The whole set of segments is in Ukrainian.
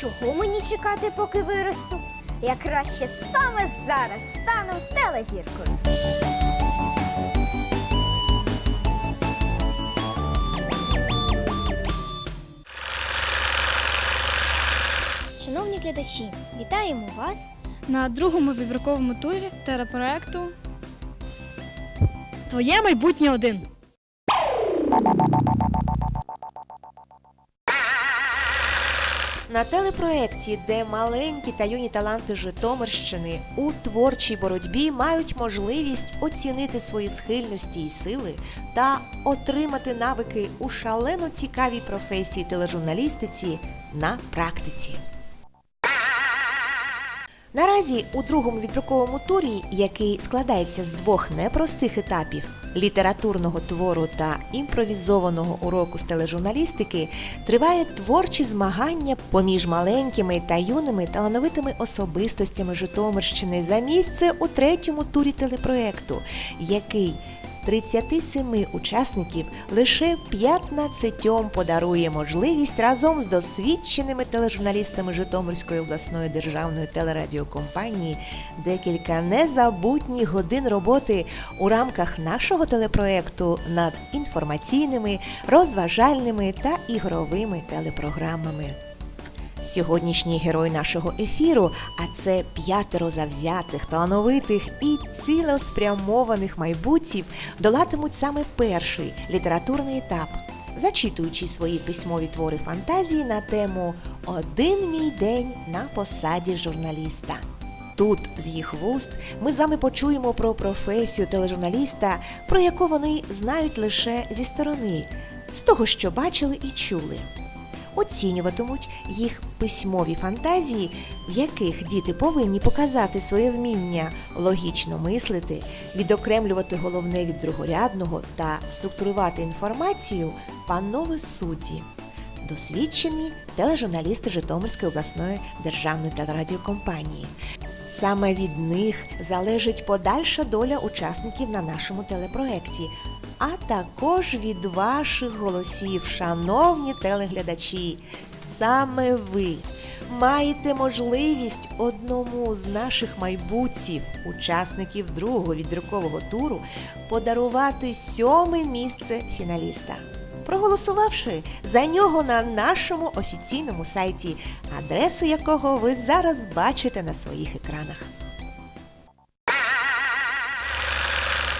Чого мені чекати, поки виросту? Я краще саме зараз стану телезіркою. Шановні глядачі, вітаємо вас на другому вибірковому турі телепроекту Твоє майбутнє один. На телепроекті, де маленькі та юні таланти Житомирщини у творчій боротьбі мають можливість оцінити свої схильності і сили та отримати навики у шалено цікавій професії тележурналістиці на практиці. Наразі у другому відбірковому турі, який складається з двох непростих етапів літературного твору та імпровізованого уроку з тележурналістики, триває творчі змагання поміж маленькими та юними талановитими особистостями Житомирщини за місце у третьому турі телепроекту, який 37 учасників лише 15 подарує можливість разом з досвідченими тележурналістами Житомирської обласної державної телерадіокомпанії декілька незабутніх годин роботи у рамках нашого телепроекту над інформаційними, розважальними та ігровими телепрограмами. Сьогоднішній герой нашого ефіру, а це п'ятеро завзятих, талановитих і цілеспрямованих майбутців, долатимуть саме перший літературний етап, зачитуючи свої письмові твори фантазії на тему Один мій день на посаді журналіста. Тут з їх вуст ми з вами почуємо про професію тележурналіста, про яку вони знають лише зі сторони, з того, що бачили і чули оцінюватимуть їх письмові фантазії, в яких діти повинні показати своє вміння логічно мислити, відокремлювати головне від другорядного та структурувати інформацію панове судді. Досвідчені тележурналісти Житомирської обласної державної телерадіокомпанії. Саме від них залежить подальша доля учасників на нашому телепроекті, а також від ваших голосів, шановні телеглядачі. Саме ви маєте можливість одному з наших майбутців, учасників другого відбіркового туру, подарувати сьоме місце фіналіста. Проголосувавши за нього на нашому офіційному сайті, адресу якого ви зараз бачите на своїх екранах.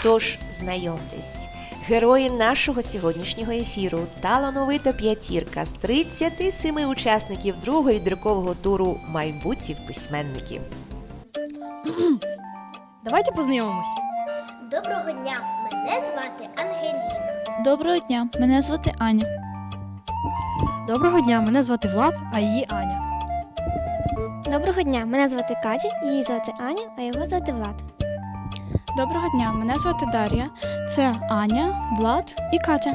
Тож знайомтесь, герої нашого сьогоднішнього ефіру талановита п'ятірка з 37 учасників другого відбіркового туру майбутніх письменників. Давайте познайомимось. Доброго дня! Мене звати Ангеліна. Доброго дня, мене звати Аня. Доброго дня, мене звати Влад, а її Аня. Доброго дня, мене звати Катя, її звати Аня, а його звати Влад. Доброго дня, мене звати Дар'я. Це Аня, Влад і Катя.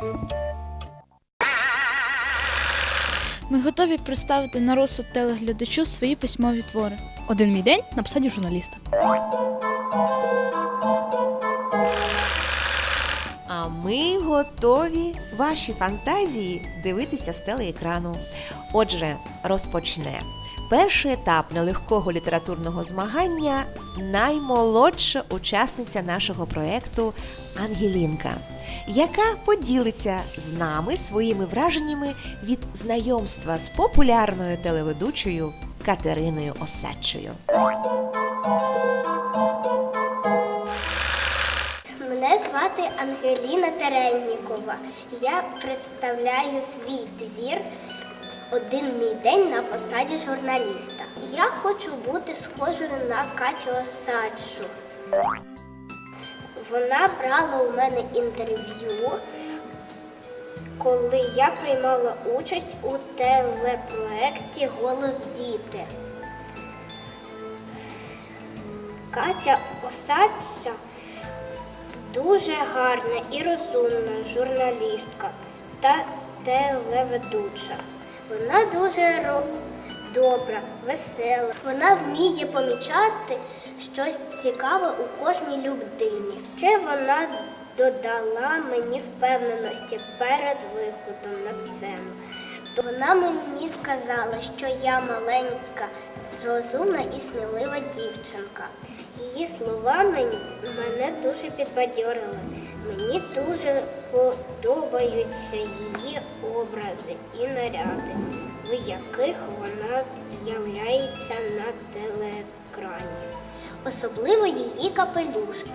Ми готові представити на розсуд телеглядачу свої письмові твори. Один мій день на посаді журналіста. А ми готові ваші фантазії дивитися з телеекрану. Отже, розпочне. Перший етап нелегкого літературного змагання наймолодша учасниця нашого проєкту Ангелінка, яка поділиться з нами своїми враженнями від знайомства з популярною телеведучою Катериною Осадчою. Мене звати Ангеліна Тереннікова. Я представляю свій твір Один мій день на посаді журналіста. Я хочу бути схожою на Катю Осадчу. Вона брала у мене інтерв'ю коли я приймала участь у телепроекті Голос діти. Катя Осадча дуже гарна і розумна журналістка та телеведуча. Вона дуже добра, весела. Вона вміє помічати щось цікаве у кожній людині. Ще вона додала мені впевненості перед виходом на сцену. То Вона мені сказала, що я маленька, розумна і смілива дівчинка. Її слова мене дуже підбадьорили. Мені дуже подобаються її образи і наряди, в яких вона з'являється на телеекрані. Особливо її капелюшки.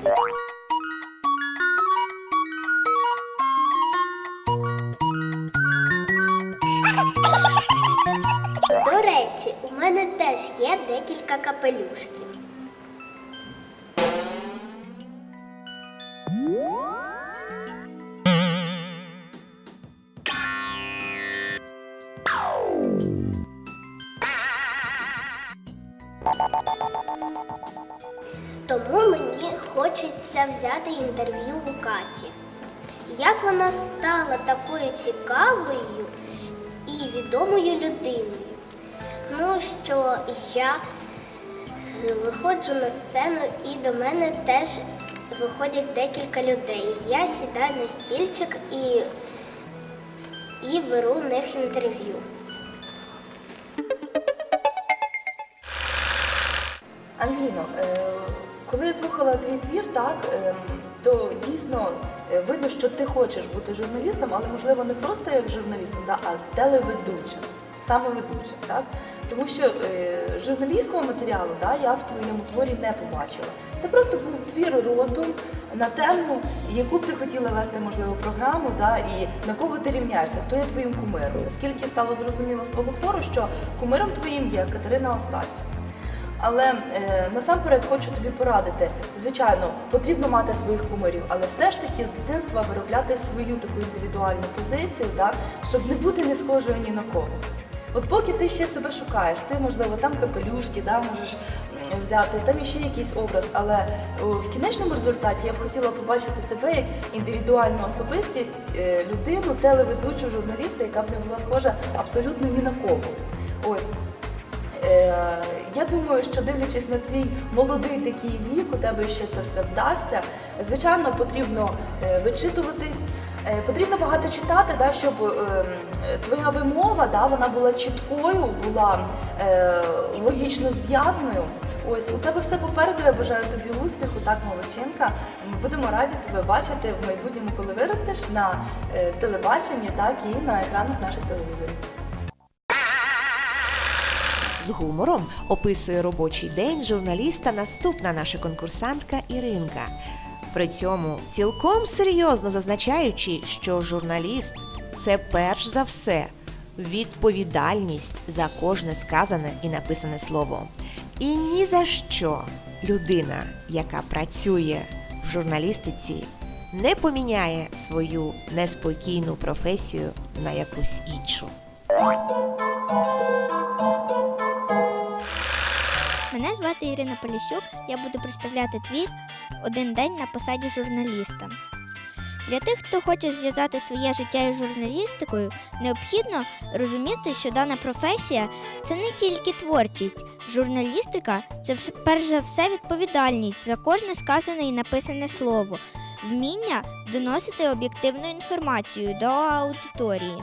До речі, у мене теж є декілька капелюшків. Тому мені хочеться взяти інтерв'ю у Каті. Як вона стала такою цікавою і відомою людиною? Тому що я виходжу на сцену і до мене теж виходять декілька людей. Я сідаю на стільчик і, і беру в них інтерв'ю. Ангеліно, е, коли я слухала твій твір, так, е, то дійсно е, видно, що ти хочеш бути журналістом, але можливо не просто як журналістом, а телеведучим, саме ведучим. Так? Тому що е, журналістського матеріалу да, я в твоєму творі не побачила. Це просто був твір роздум на тему, яку б ти хотіла вести, можливо, програму, да, і на кого ти рівняєшся, хто є твоїм кумиром. Наскільки стало зрозуміло з твого твору, що кумиром твоїм є Катерина Остача. Але е, насамперед хочу тобі порадити. Звичайно, потрібно мати своїх кумирів, але все ж таки з дитинства виробляти свою таку індивідуальну позицію, да, щоб не бути не схожою ні на кого. От поки ти ще себе шукаєш, ти, можливо, там капелюшки, да, можеш взяти, там іще якийсь образ, але в кінечному результаті я б хотіла побачити тебе як індивідуальну особистість, е, людину, телеведучу журналіста, яка б не була схожа абсолютно ні на кого. Ось. Е, Я думаю, що дивлячись на твій молодий такий вік, у тебе ще це все вдасться. Звичайно, потрібно е, вичитуватись, потрібно багато читати, да, щоб е, твоя вимова да, вона була чіткою, була е, логічно зв'язною. Ось у тебе все попереду. Я бажаю тобі успіху, так молодчинка. Ми будемо раді тебе бачити в майбутньому, коли виростеш на е, телебаченні, так і на екранах наших телевізорів. З гумором описує робочий день журналіста наступна наша конкурсантка Іринка. При цьому цілком серйозно зазначаючи, що журналіст це перш за все відповідальність за кожне сказане і написане слово. І ні за що людина, яка працює в журналістиці, не поміняє свою неспокійну професію на якусь іншу. Мене звати Ірина Поліщук. Я буду представляти твір Один день на посаді журналіста. Для тих, хто хоче зв'язати своє життя із журналістикою, необхідно розуміти, що дана професія це не тільки творчість. Журналістика це перш за все відповідальність за кожне сказане і написане слово, вміння доносити об'єктивну інформацію до аудиторії.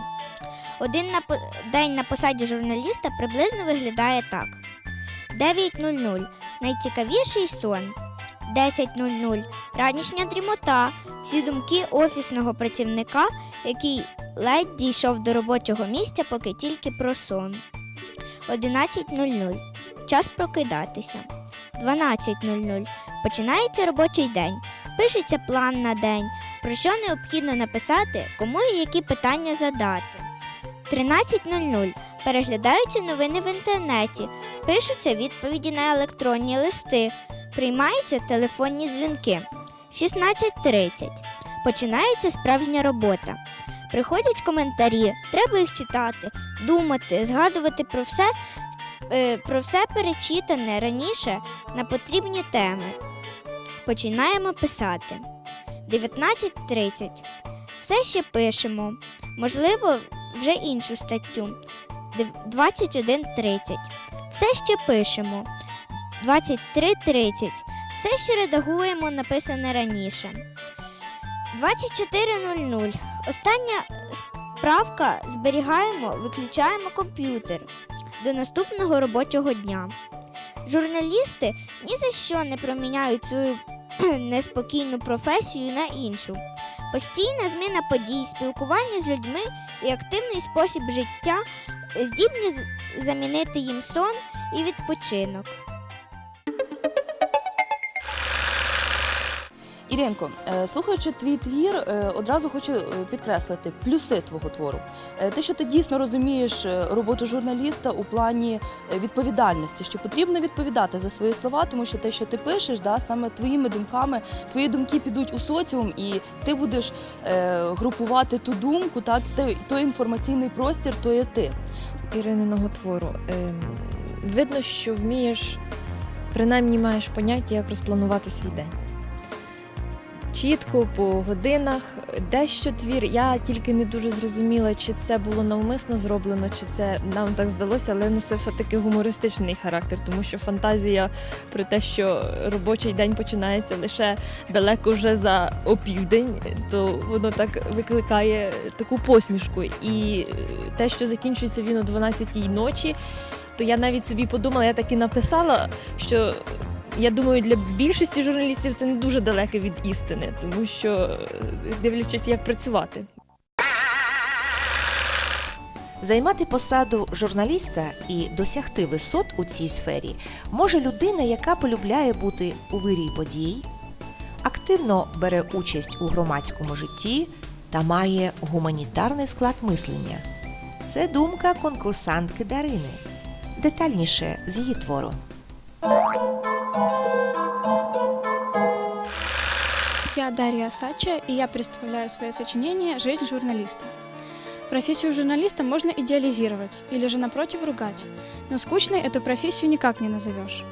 Один день на посаді журналіста приблизно виглядає так. 9.00 найцікавіший сон. 10.00 ранішня дрімота. Всі думки офісного працівника, який ледь дійшов до робочого місця, поки тільки про сон. 11.00 час прокидатися. 12.00 починається робочий день. Пишеться план на день, про що необхідно написати, кому і які питання задати. 13.00 переглядаються новини в інтернеті, пишуться відповіді на електронні листи, приймаються телефонні дзвінки. 16.30 починається справжня робота. Приходять коментарі, треба їх читати, думати, згадувати про все, е, про все перечитане раніше на потрібні теми. Починаємо писати. 19.30. Все ще пишемо. Можливо, вже іншу статтю. 21.30. Все ще пишемо. 23.30. Все ще редагуємо написане раніше. 24.00. Остання справка зберігаємо, виключаємо комп'ютер до наступного робочого дня. Журналісти ні за що не проміняють свою неспокійну професію на іншу. Постійна зміна подій, спілкування з людьми і активний спосіб життя здібні замінити їм сон і відпочинок. Іринко, е, слухаючи твій твір, е, одразу хочу е, підкреслити плюси твого твору. Те, що ти дійсно розумієш роботу журналіста у плані відповідальності, що потрібно відповідати за свої слова, тому що те, що ти пишеш, да, саме твоїми думками, твої думки підуть у соціум, і ти будеш групувати ту думку, так, той інформаційний простір, то є ти. Ірининого твору. Ем, видно, що вмієш, принаймні маєш поняття, як розпланувати свій день. Чітко по годинах, дещо твір. Я тільки не дуже зрозуміла, чи це було навмисно зроблено, чи це нам так здалося, але носив все-таки гумористичний характер, тому що фантазія про те, що робочий день починається лише далеко вже за опівдень, то воно так викликає таку посмішку. І те, що закінчується він о 12-й ночі, то я навіть собі подумала, я так і написала, що. Я думаю, для більшості журналістів це не дуже далеке від істини, тому що е, дивлячись, як працювати. Займати посаду журналіста і досягти висот у цій сфері може людина, яка полюбляє бути у вирій подій, активно бере участь у громадському житті та має гуманітарний склад мислення. Це думка конкурсантки Дарини. Детальніше з її твору. Я Дарья Сача, и я представляю свое сочинение «Жизнь журналиста». Профессию журналиста можно идеализировать или же, напротив, ругать, но скучной эту профессию никак не назовешь.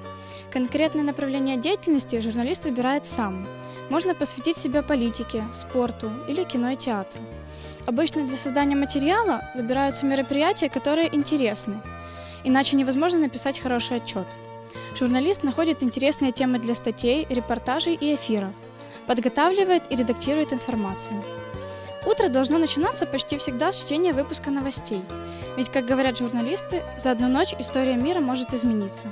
Конкретное направление деятельности журналист выбирает сам. Можно посвятить себя политике, спорту или кино и театру. Обычно для создания материала выбираются мероприятия, которые интересны, иначе невозможно написать хороший отчет. Журналист находит интересные темы для статей, репортажей и эфиров, подготавливает и редактирует информацию. Утро должно начинаться почти всегда с чтения выпуска новостей. Ведь, как говорят журналисты, за одну ночь история мира может измениться.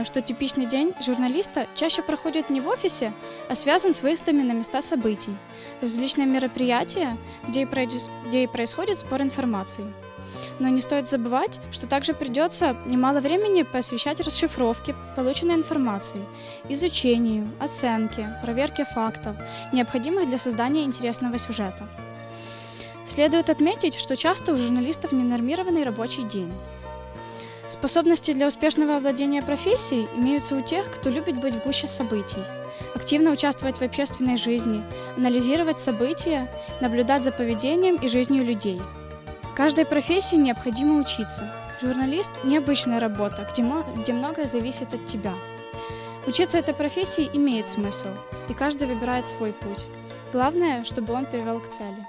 Думаю, что типичный день журналиста чаще проходит не в офисе, а связан с выездами на места событий, различные мероприятия, где и, проис- где и происходит сбор информации. Но не стоит забывать, что также придется немало времени посвящать расшифровке полученной информации, изучению, оценке, проверке фактов, необходимых для создания интересного сюжета. Следует отметить, что часто у журналистов ненормированный рабочий день. Способности для успешного овладения профессией имеются у тех, кто любит быть в гуще событий, активно участвовать в общественной жизни, анализировать события, наблюдать за поведением и жизнью людей. Каждой профессии необходимо учиться. Журналист – необычная работа, где, где многое зависит от тебя. Учиться этой профессии имеет смысл, и каждый выбирает свой путь. Главное, чтобы он привел к цели.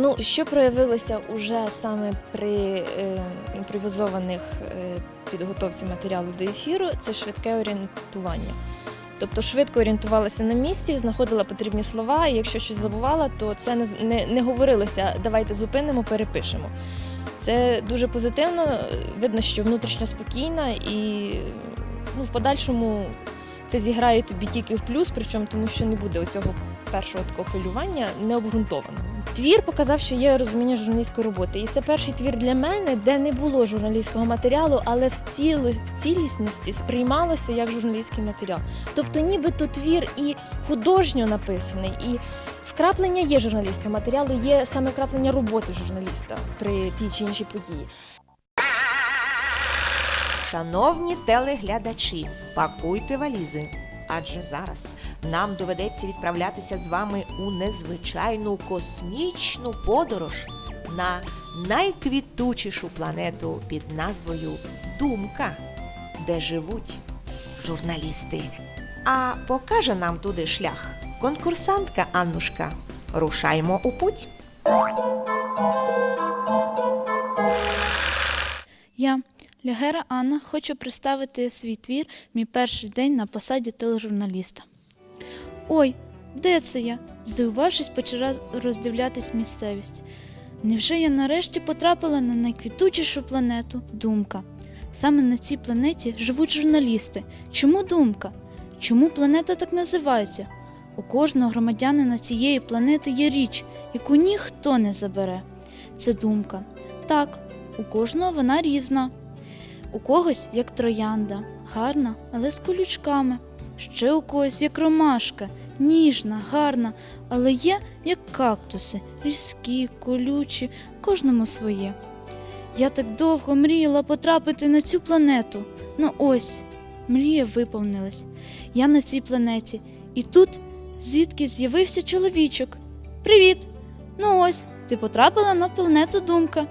Ну, що проявилося уже саме при е, імпровізованих е, підготовці матеріалу до ефіру, це швидке орієнтування. Тобто швидко орієнтувалася на місці, знаходила потрібні слова, і якщо щось забувала, то це не, не, не говорилося давайте зупинимо, перепишемо. Це дуже позитивно. Видно, що внутрішньо спокійна і ну, в подальшому це зіграє тобі тільки в плюс, причому тому що не буде оцього першого такого хвилювання необґрунтованого. Твір показав, що є розуміння журналістської роботи. І це перший твір для мене, де не було журналістського матеріалу, але в, ціло, в цілісності сприймалося як журналістський матеріал. Тобто, нібито твір і художньо написаний, і вкраплення є журналістського матеріалу, є саме вкраплення роботи журналіста при тій чи іншій події. Шановні телеглядачі, пакуйте валізи. Адже зараз нам доведеться відправлятися з вами у незвичайну космічну подорож на найквітучішу планету під назвою Думка, де живуть журналісти. А покаже нам туди шлях конкурсантка Аннушка. Рушаймо у путь. Я, Лягера Анна, хочу представити свій твір Мій перший день на посаді тележурналіста. Ой, де це я? Здивувавшись, почала роздивлятись місцевість. Невже я нарешті потрапила на найквітучішу планету Думка? Саме на цій планеті живуть журналісти. Чому думка? Чому планета так називається? У кожного громадянина цієї планети є річ, яку ніхто не забере. Це думка. Так, у кожного вона різна. У когось як троянда, гарна, але з колючками. Ще у когось як ромашка, ніжна, гарна, але є як кактуси, різкі, колючі, кожному своє. Я так довго мріяла потрапити на цю планету. Ну ось, мрія виповнилась. Я на цій планеті, і тут звідки з'явився чоловічок. Привіт! Ну ось, ти потрапила на планету Думка.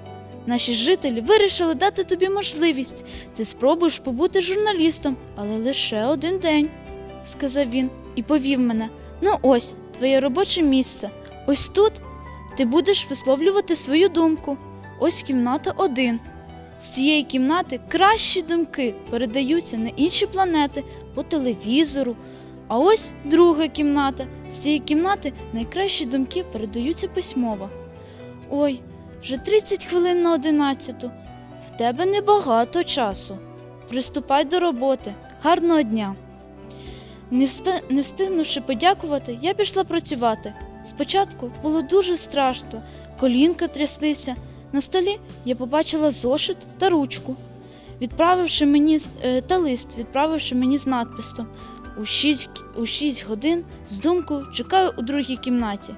Наші жителі вирішили дати тобі можливість. Ти спробуєш побути журналістом, але лише один день, сказав він і повів мене. Ну ось, твоє робоче місце. Ось тут ти будеш висловлювати свою думку. Ось кімната один. З цієї кімнати кращі думки передаються на інші планети по телевізору. А ось друга кімната. З цієї кімнати найкращі думки передаються письмово. Ой, вже 30 хвилин на одинадцяту. В тебе небагато часу. Приступай до роботи. Гарного дня. Не, встигнувши подякувати, я пішла працювати. Спочатку було дуже страшно, колінка тряслися. На столі я побачила зошит та ручку, відправивши мені е, та лист, відправивши мені з надписом у 6, у 6 годин з думкою чекаю у другій кімнаті.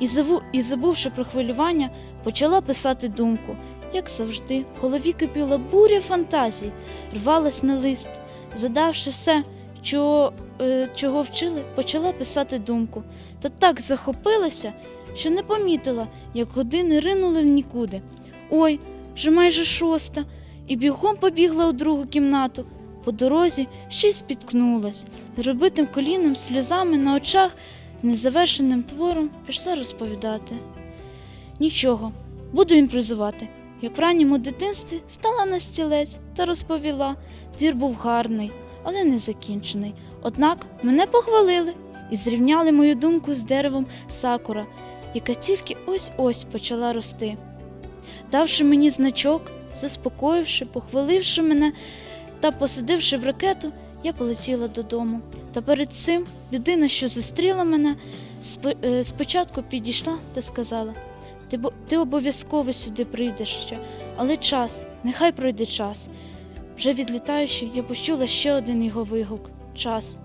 І, забу... і забувши про хвилювання, почала писати думку. Як завжди, в голові кипіла буря фантазій, рвалась на лист, задавши все, чого, е, чого вчили, почала писати думку. Та так захопилася, що не помітила, як години ринули в нікуди. Ой, вже майже шоста, і бігом побігла у другу кімнату. По дорозі ще й спіткнулась, з розбитим коліном, сльозами на очах, з незавершеним твором пішла розповідати. Нічого, буду імпровізувати. Як в ранньому дитинстві стала на стілець та розповіла. Твір був гарний, але не закінчений. Однак мене похвалили і зрівняли мою думку з деревом сакура, яка тільки ось-ось почала рости. Давши мені значок, заспокоївши, похваливши мене та посадивши в ракету, я полетіла додому. Та перед цим людина, що зустріла мене, е, спочатку підійшла та сказала: ти, бо- ти обов'язково сюди прийдеш ще, але час, нехай пройде час. Вже відлітаючи, я почула ще один його вигук час.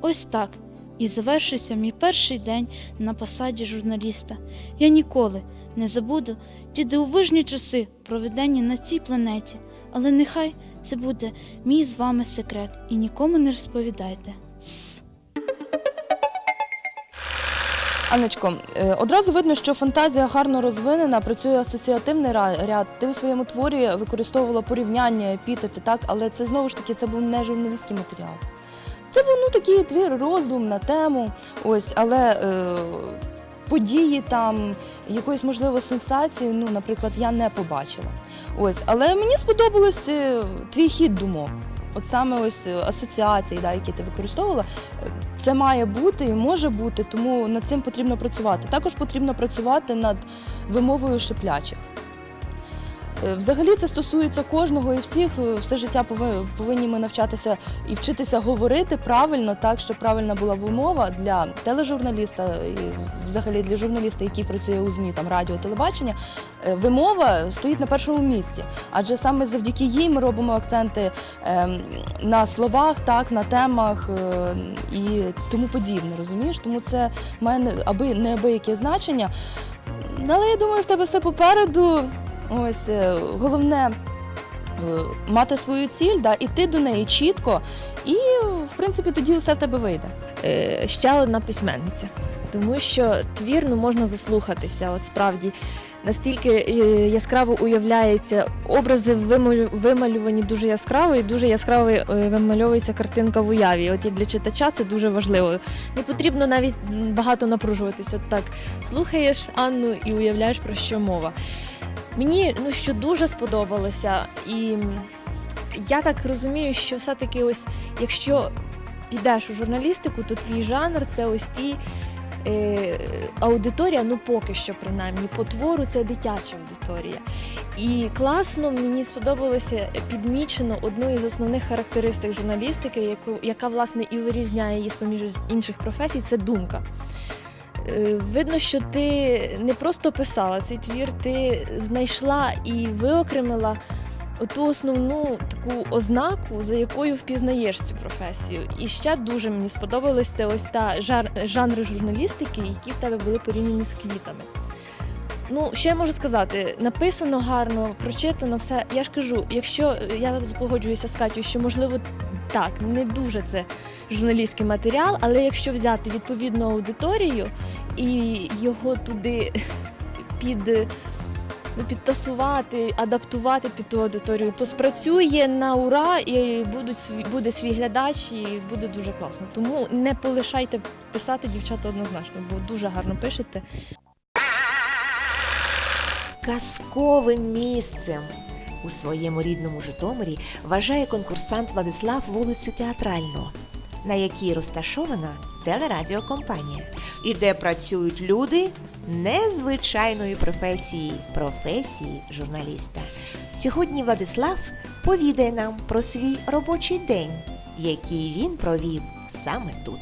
Ось так. І завершився мій перший день на посаді журналіста. Я ніколи не забуду ті дивовижні часи, проведені на цій планеті. Але нехай це буде мій з вами секрет, і нікому не розповідайте. Тс. Анечко, е, одразу видно, що фантазія гарно розвинена, працює асоціативний ряд. Ти у своєму творі використовувала порівняння, епітети, так, але це знову ж таки це був не журналістський матеріал. Це був ну такий твір, роздум на тему. Ось, але е, події там, якоїсь можливо сенсації, ну, наприклад, я не побачила. Ось, але мені сподобалось е, твій хід думок. От саме ось асоціації, які ти використовувала. Це має бути і може бути, тому над цим потрібно працювати. Також потрібно працювати над вимовою шиплячих. Е, Взагалі це стосується кожного і всіх. Е, Все життя пови- повинні ми навчатися і вчитися говорити правильно, так щоб правильна була вимова для тележурналіста і взагалі для журналіста, який працює у ЗМІ, там радіо, телебачення. Е, Вимова стоїть на першому місці, адже саме завдяки їй ми робимо акценти ем, на словах, так на темах і тому подібне. Розумієш? Тому це має аби неабияке значення. Але я думаю, в тебе все попереду. Ось е, головне е, мати свою ціль, да, іти до неї чітко, і в принципі тоді все в тебе вийде. Е, ще одна письменниця, тому що твір ну, можна заслухатися. От справді настільки яскраво уявляється, образи вималювані дуже яскраво, і дуже яскраво вимальовується картинка в уяві. От як для читача це дуже важливо. Не потрібно навіть багато напружуватися. От так слухаєш Анну і уявляєш про що мова. Мені ну що дуже сподобалося, і я так розумію, що все-таки ось якщо підеш у журналістику, то твій жанр це ось ті. Е, аудиторія, ну поки що принаймні, по твору це дитяча аудиторія. І класно мені сподобалося підмічено одну із основних характеристик журналістики, яку, яка власне і вирізняє її з поміж інших професій, це думка. Е, Видно, що ти не просто писала цей твір, ти знайшла і виокремила ту основну таку ознаку, за якою впізнаєш цю професію. І ще дуже мені сподобалося ось та жар, жанри журналістики, які в тебе були порівняні з квітами. Ну, що я можу сказати? Написано гарно, прочитано все. Я ж кажу, якщо я погоджуюся з Катю, що можливо так, не дуже це журналістський матеріал, але якщо взяти відповідну аудиторію і його туди під ну, підтасувати, адаптувати під ту аудиторію, то спрацює на ура і будуть буде свій глядач, і буде дуже класно. Тому не полишайте писати дівчата однозначно, бо дуже гарно пишете. казковим місцем. У своєму рідному Житомирі вважає конкурсант Владислав вулицю Театральну, на якій розташована телерадіокомпанія, і де працюють люди незвичайної професії професії журналіста. Сьогодні Владислав повідає нам про свій робочий день, який він провів саме тут.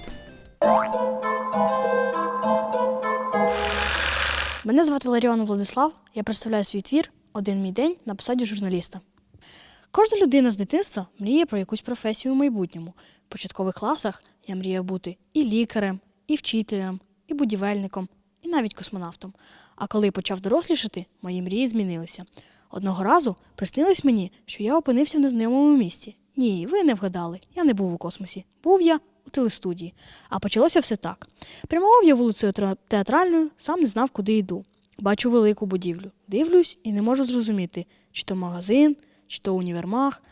Мене звати Ларіон Владислав, я представляю свій твір Один мій день на посаді журналіста. Кожна людина з дитинства мріє про якусь професію у майбутньому. В початкових класах я мріяв бути і лікарем, і вчителем, і будівельником, і навіть космонавтом. А коли почав дорослішати, мої мрії змінилися. Одного разу приснилось мені, що я опинився в незнайомому місці. Ні, ви не вгадали, я не був у космосі. Був я у телестудії. А почалося все так. Прямував я вулицею театральною, сам не знав, куди йду. Бачу велику будівлю. Дивлюсь і не можу зрозуміти, чи то магазин, чи то універмаг.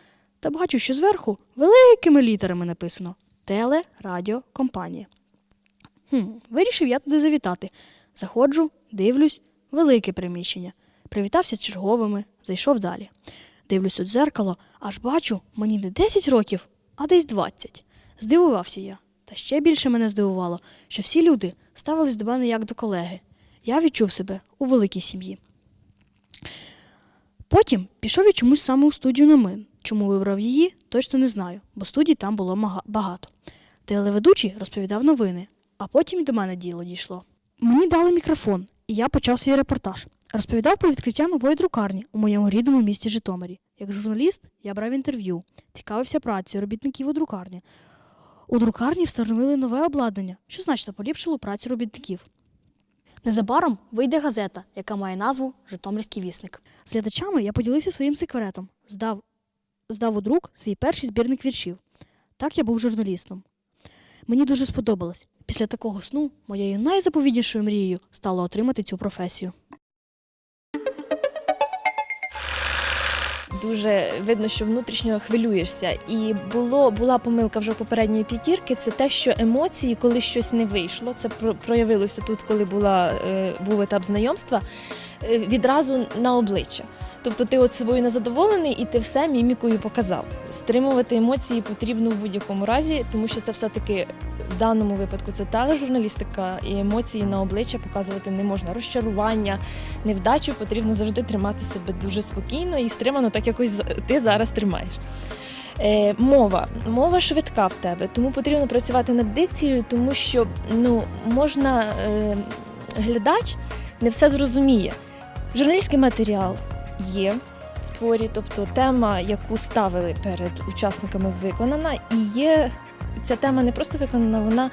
Та бачу, що зверху великими літерами написано телерадіокомпанія. Хм, вирішив я туди завітати. Заходжу, дивлюсь, велике приміщення. Привітався з черговими, зайшов далі. Дивлюсь у дзеркало, аж бачу, мені не 10 років, а десь 20. Здивувався я. Та ще більше мене здивувало, що всі люди ставились до мене як до колеги. Я відчув себе у великій сім'ї. Потім пішов я чомусь саме у студію Номин. Чому вибрав її, точно не знаю, бо студій там було багато. Телеведучий розповідав новини, а потім і до мене діло дійшло. Мені дали мікрофон, і я почав свій репортаж. Розповідав про відкриття нової друкарні у моєму рідному місті Житомирі. Як журналіст я брав інтерв'ю, цікавився працею робітників у друкарні. У друкарні встановили нове обладнання, що значно поліпшило працю робітників. Незабаром вийде газета, яка має назву Житомирський вісник. З глядачами я поділився своїм секретом, здав, здав у друк свій перший збірник віршів. Так я був журналістом. Мені дуже сподобалось. Після такого сну моєю найзаповіднішою мрією стало отримати цю професію. Дуже видно, що внутрішньо хвилюєшся. І було була помилка вже попередньої п'ятірки. Це те, що емоції, коли щось не вийшло. Це проявилося тут, коли була е, був етап знайомства. е, відразу на обличчя. Тобто ти от собою незадоволений і ти все мімікою показав. Стримувати емоції потрібно в будь-якому разі, тому що це все-таки в даному випадку це тележурналістика, і емоції на обличчя показувати не можна. Розчарування, невдачу потрібно завжди тримати себе дуже спокійно і стримано, так якось ти зараз тримаєш. Е, мова. Мова швидка в тебе, тому потрібно працювати над дикцією, тому що ну, можна е, глядач не все зрозуміє. Журналістський матеріал є в творі, тобто тема, яку ставили перед учасниками, виконана, і є ця тема не просто виконана, вона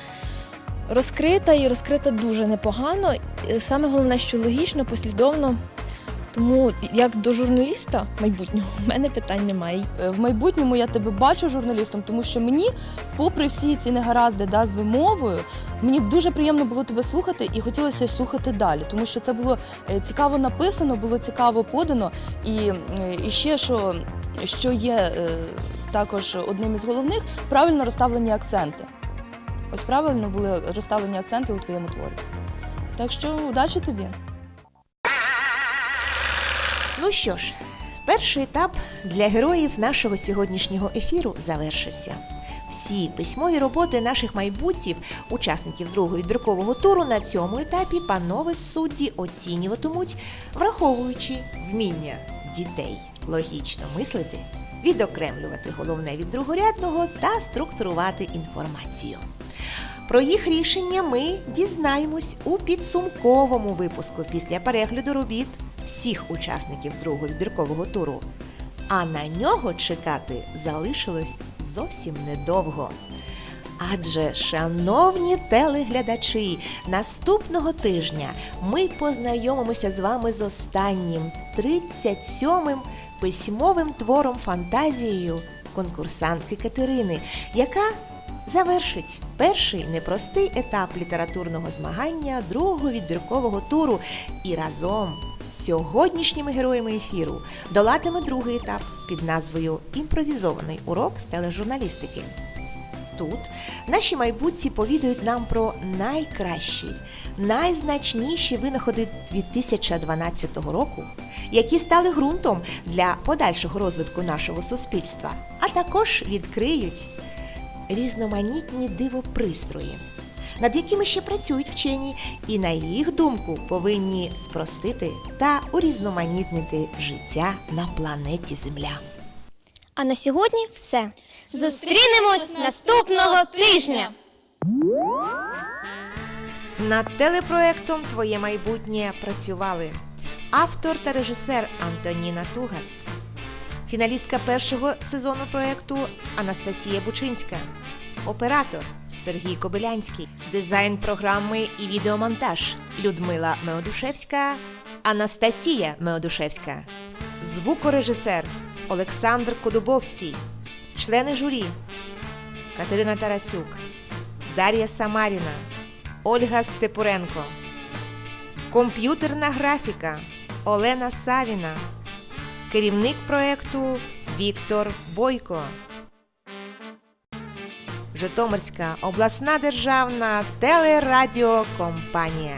розкрита і розкрита дуже непогано. Саме головне, що логічно, послідовно. Тому як до журналіста майбутнього в мене питань немає. Е, В майбутньому я тебе бачу журналістом, тому що мені, попри всі ці негаразди да, з вимовою, мені дуже приємно було тебе слухати і хотілося слухати далі, тому що це було е, цікаво написано, було цікаво подано. І, е, і ще що, що є також одним із головних правильно розставлені акценти. Ось правильно були розставлені акценти у твоєму творі. Так що удачі тобі! Ну що ж, перший етап для героїв нашого сьогоднішнього ефіру завершився. Всі письмові роботи наших майбутніх учасників другого відбіркового туру на цьому етапі панове судді оцінюватимуть, враховуючи вміння дітей логічно мислити, відокремлювати головне від другорядного та структурувати інформацію. Про їх рішення ми дізнаємось у підсумковому випуску після перегляду робіт всіх учасників другого відбіркового туру. А на нього чекати залишилось зовсім недовго. Адже, шановні телеглядачі, наступного тижня ми познайомимося з вами з останнім 37-м письмовим твором фантазією конкурсантки Катерини, яка завершить перший непростий етап літературного змагання другого відбіркового туру і разом з сьогоднішніми героями ефіру долатиме другий етап під назвою Імпровізований урок з тележурналістики. Тут наші майбутці повідають нам про найкращі, найзначніші винаходи 2012 року, які стали ґрунтом для подальшого розвитку нашого суспільства, а також відкриють різноманітні дивопристрої, над якими ще працюють вчені, і на їх думку повинні спростити та урізноманітнити життя на планеті Земля. А на сьогодні все. Зустрінемось наступного тижня. Над телепроектом Твоє майбутнє працювали автор та режисер Антоніна Тугас, фіналістка першого сезону проекту Анастасія Бучинська, оператор Сергій Кобилянський, дизайн програми і відеомонтаж Людмила Меодушевська, Анастасія Меодушевська, звукорежисер Олександр Кодубовський, члени журі Катерина Тарасюк, Дар'я Самаріна. Ольга Степуренко. Комп'ютерна графіка Олена Савіна. Керівник проекту Віктор Бойко. Житомирська обласна державна телерадіокомпанія.